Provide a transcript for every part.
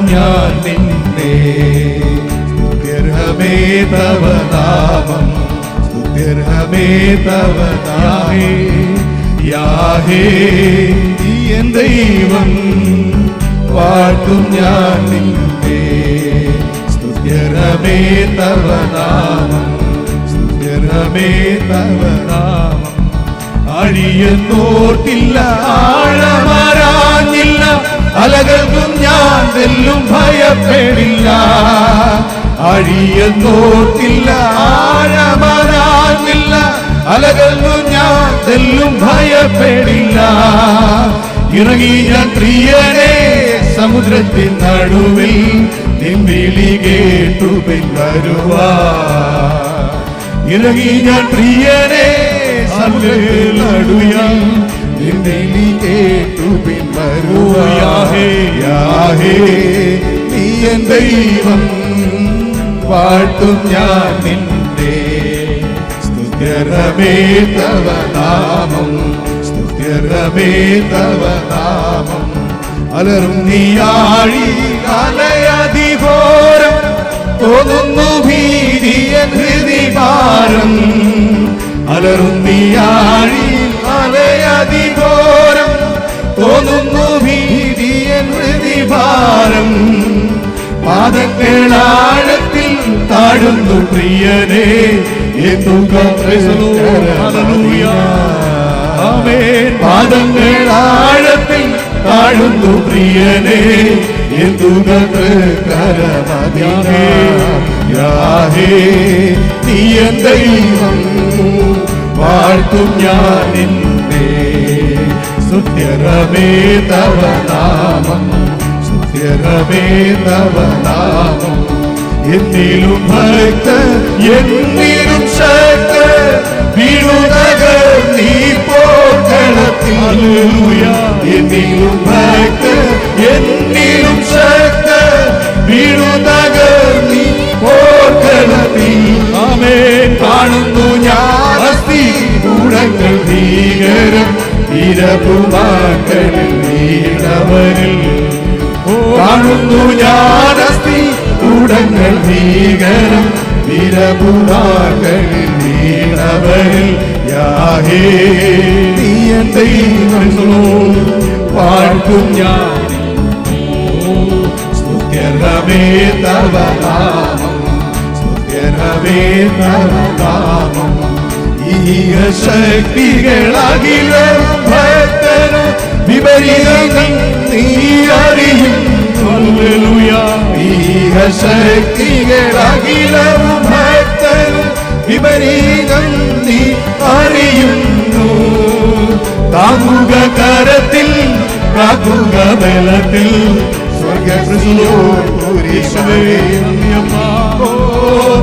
ഞാൻ നിന്നെ. സ്തുത്യർഹമേ തവ നാമം. സ്തുത്യർഹമേ തവ യാഹേ ദൈവം. വാഴ്ത്തും ഞാൻ നിന്നെ. സ്തുത്യർഹമേ തവ നാമം. സ്തുത്യർഹമേ തവ നാമം. അഴിയെന്നോർത്തില്ല ആഴമരാഞ്ഞില്ല അലകൾക്കും ഞാൻ വെല്ലും ഭയപ്പെടില്ല. അഴിയൽ നോട്ടില്ല ആഴമാനാകില്ല അലകൾക്കും ഞാൻ വെല്ലും ഭയപ്പെടില്ല. ഇറങ്ങി ഞാൻ പ്രിയനെ സമുദ്രത്തിൻ നടുവിൽ നിൻവിളി കേട്ടു പിൻവരുവാ. ഇറങ്ങി ഞാൻ പ്രിയനെ സമുദ്രത്തിൽ നടുവിൽ നിന്നെ നീ കേട്ടു പിൻവരുവാഹേ യാഹേ നീ എൻ ദൈവം വാഴ്ത്തും ഞാൻ നിന്നെ സ്തുത്യരമേ തവ നാമം സ്തുത്യരമേ തവ നാമം അലറും നീയാഴി അലയതിഘോരം തോന്നുന്നു ഭീതിയൻ ഹൃദിഭാരം അലറും പാദങ്ങളാഴത്തിൽ താഴുന്നു പ്രിയനെ. എന്തുക പാദങ്ങളാഴത്തിൽ താഴുന്നു പ്രിയനെ. എന്തുക കരമതിയാഹേ നീ എൻ ദൈവം. വാഴ്ത്തും ഞാൻ നിന്നെ. സുത്യരമേ തവ നാമം എന്നിലും ഭക്ത എന്നിലും ശക്ത വീണുതകൾ നീ പോർക്കളത്തിൽ എന്നിലും ഭക്ത എന്നിലും ശക്ത വീണുതകൾ നീ പോർക്കളത്തിൽ ആമേ കാണുന്നു ഞാൻ അസ്ഥി ഗുണങ്ങൾ ഭീകരം ഇരപുമാക്കളിൽ വീണവരിൽ കാണുന്നു ഞാനസ്തി ഉടങ്ങൾ ഭീകരം നിരപുരാകൾ വീണവരിൽ യാഹേ. നീ ദൈവമോ പാഴ്ക്കും ഞാൻ സ്തുത്യരമേ തവ നാമം സ്തുത്യരമേ തവ നാമം ഈയ ശക്തികളാകില വിപരീതം നീ അറിയും. ശക്തികളാകിലവും ഭക്തൻ വിപരീതം നീ അറിയുന്നു താങ്ങുക കരത്തിൽ കാക്കുക ബലത്തിൽ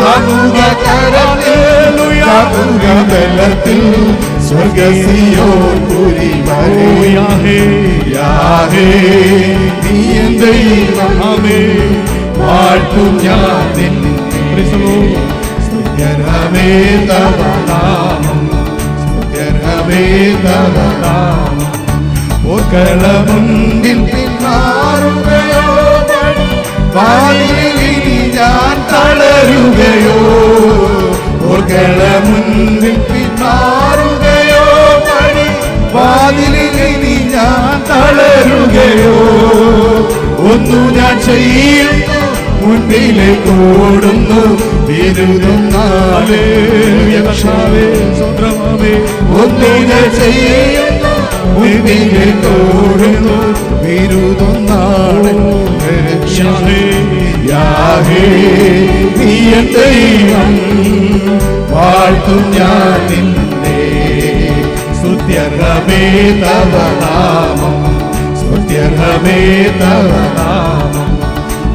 താങ്ങുക കരത്തിൽ കാക്കുക ബലത്തിൽ സ്വർഗസിയോ പുരി യാഹേ യാഹേ നീ എൻ ദൈവമേ വാഴ്ത്തും ഞാൻ നിന്നെ സ്തുത്യരമേ തവ നാമം സ്തുത്യരമേ തവ നാമം ഓർക്കളമുണ്ടിൽ പിന്മാറുകയോ ഒന്നു ഞാൻ ചെയ്യുന്നു മുന്നിലേക്ക് ഓടുന്നു ഒന്നു ഞാൻ ചെയ്യുന്നു മുന്നിലേക്ക് ഓടുന്നു തവ നാമം. സ്തുത്യർഹമേ തവ നാമം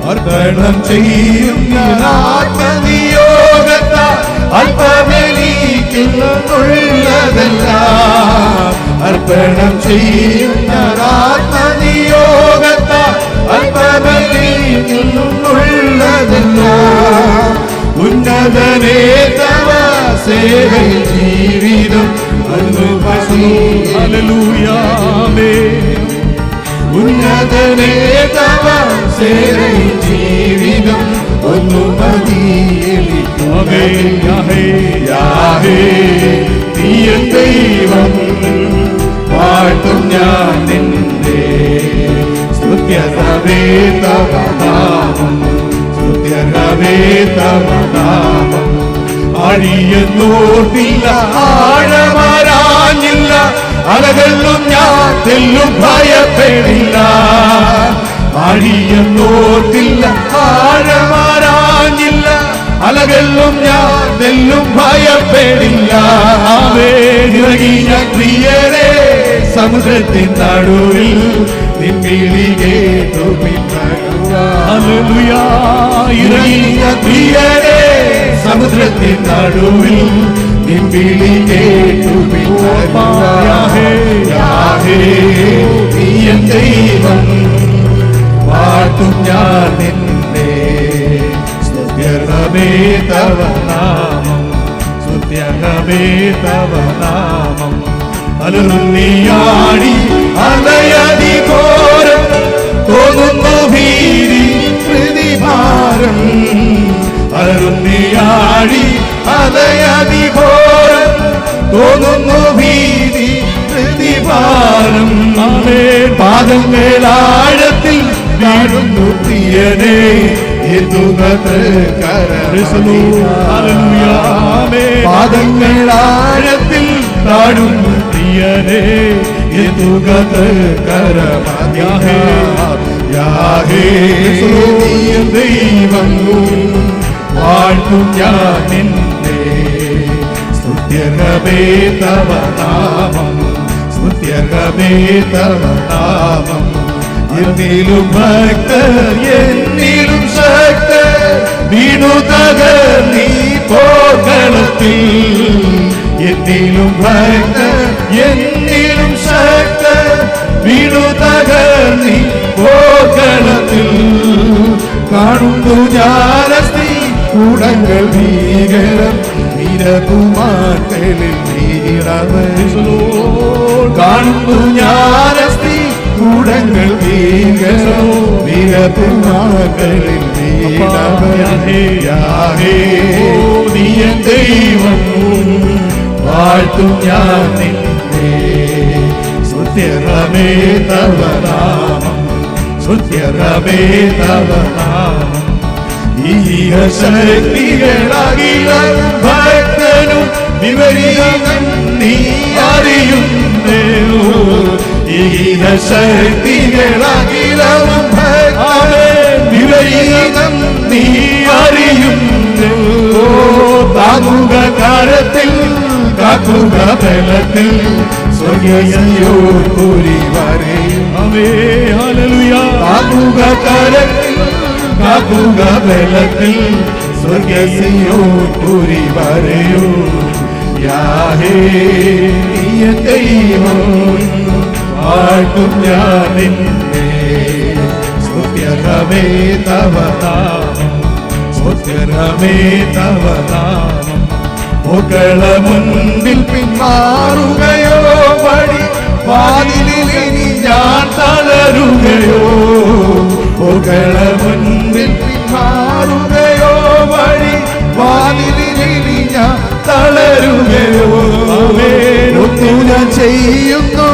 അർപ്പണം ചെയ്യും ഞാൻ ആത്മനിയോഗത്ത അല്പമെനിക്കുള്ളതെല്ലാം അർപ്പണം ചെയ്യും ഞാൻ ആത്മനിയോഗത്ത അല്പമെനിക്കുള്ളതെല്ലാം തവ നാമം സ്തുത്യരവേ തവ നാമം അഴിയെന്നോർത്തില്ല ആഴമാരാഞ്ഞില്ല അലകളിലും ഞാൻ തെല്ലും ഭയപ്പെടില്ല. അഴിയെന്നോർത്തില്ല ആഴമാരാഞ്ഞില്ല അലകളിലും ഞാൻ തെല്ലും ഭയപ്പെടില്ല. വേഗിയ പ്രിയരെ. സമുദ്രത്തിൻ നടുവിൽ നിൻവിളി കേട്ടു പ്രിയരെ സമുദ്രത്തിൻ നടുവിൽ നിൻവിളി കേട്ടു നീയൻ ദൈവം പാട്ടും ഞാൻ നിന്നെ. സ്തുത്യർഹമേ തവ നാമം സ്തുത്യർഹമേ തവ നാമം. അലറുന്നിയാടി അലയതി ഘോരം തോന്നുന്നു ഭീതി പ്രതിഭാരം. അലറുണ്ണിയാടി അലയതി ഘോരം തോന്നുന്നു ഭീതി പ്രതിഭാരം. പാദങ്ങളാഴത്തിൽ വീഴുന്നു പ്രിയനെ. പാദങ്ങളാഴത്തിൽ താഴുന്നു പ്രിയനെ കരമയാഹേ യാഹേ നീയും ദൈവം വാഴ്ത്തും ഞാൻ നിന്നെ. സ്തുത്യകമേ തവ നാമം സ്തുത്യകമേ തവ നാമം എന്നിലും ഭക്തർ എന്നിലും ശക്തർ വീണു നീ പോകളത്തിൽ എന്നിലും ഭക്ത എന്നിലും ശക്ത വീണു തകർന്നീ പോകളത്തിൽ കാണുന്നു ഞാനസ്തി കൂടങ്ങൾ ഭീകരം വീരകുമാർകളിൽ വീണവരിസലോ കാണുന്നു ഞാനസ്തി കൂടങ്ങൾ ഭീകരോ വീരകുമാർകളിൽ വീണവരിയാഹേ നീയൻ ദൈവം. വാഴ്ത്തും ഞാൻ നിന്നെ. സുത്യരമേ തവ സുത്യരമേ സുത്യറമേ തവ നാമം ഈഹ ശക്തികളാകില ഭക്തനും വിപരീതം നീ അറിയുന്നേ ഈഹ ശക്തികളാകിലവും ഭക്തനും വിപരീതം നീ താങ്ങുക കാലത്തിൽ കാക്കുക ബലത്തിൽ സ്വർഗീയോ കൂരി വരെയും ആമേ. ഹല്ലേലൂയ. കാക്കുക കരത്തിൽ കാക്കുക ബലത്തിൽ സ്വർഗീയോ കൂരി വരെയോ യാഹേ നീയ ദൈവം വാഴ്ത്തും ഞാൻ നിന്നെ സ്തുത്യകമേ തവ നാമം സ്തുത്യകമേ തവ നാമം പുകള മുൻപിൽ പിന്മാറുകയോ വഴി വാതിലിൽ ഇനി ഞാൻ തളരുകയോ? പുകള മുൻപിൽ പിന്മാറുകയോ വഴി വാതിലിൽ ഇനി ഞാൻ തളരുകയോ? വേണു ചെയ്യുന്നു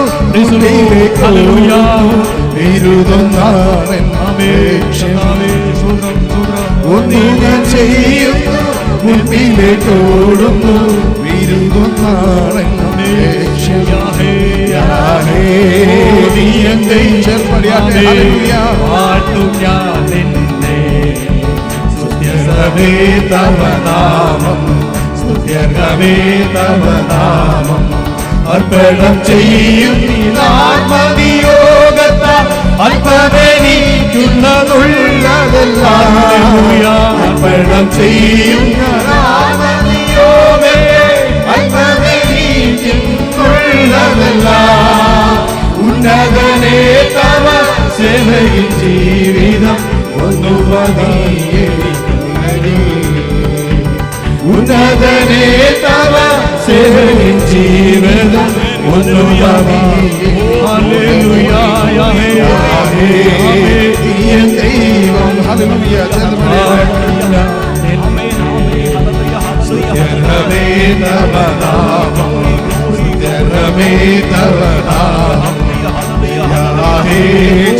ഹല്ലേലൂയ. നാമം സ്തുത്യർഹമേ തവ നാമം അർപ്പണം ചെയ്യും ആത്മനിയോഗത്ത അല്പമെനിക്കുള്ളതുള്ളതെല്ലാം അർപ്പണം ചെയ്യും സേവയിൽ ജീവിതം ഒന്നു ഉന്നതനെ തവ സേവയിൽ ജീവിതം ഒന്നു ദൈവം തവ തവ